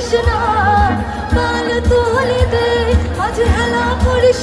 করিস না। পাল তুলে দে মাঝি হালা করিস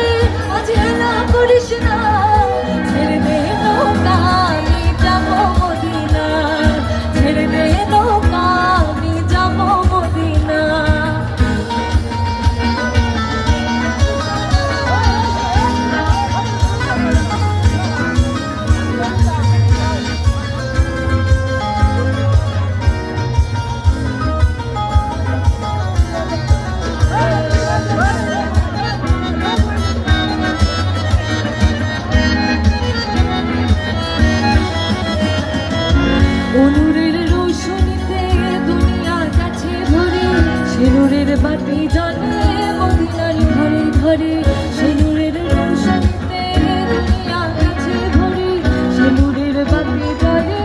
সিঁদুরের বাতি জ্বলে, মদিনার ঘরে ঘরে সিঁদুরের রোশনীতে দুনিয়ার কাছে ধরে সিঁদুরের বাতি জ্বলে,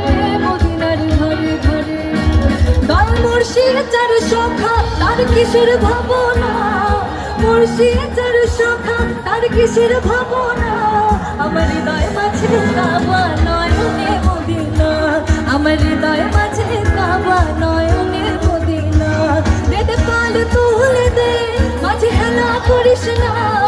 মদিনার ঘরে ঘরে। দল মুর্শিদ চার সখা, তার কিসের ভাবনা। মুর্শিদ চার সখা, তার কিসের ভাবনা। আমার হৃদয় মাঝে কাবা নয়নে মদিনা। আমার হৃদয় মাঝে কাবা 是那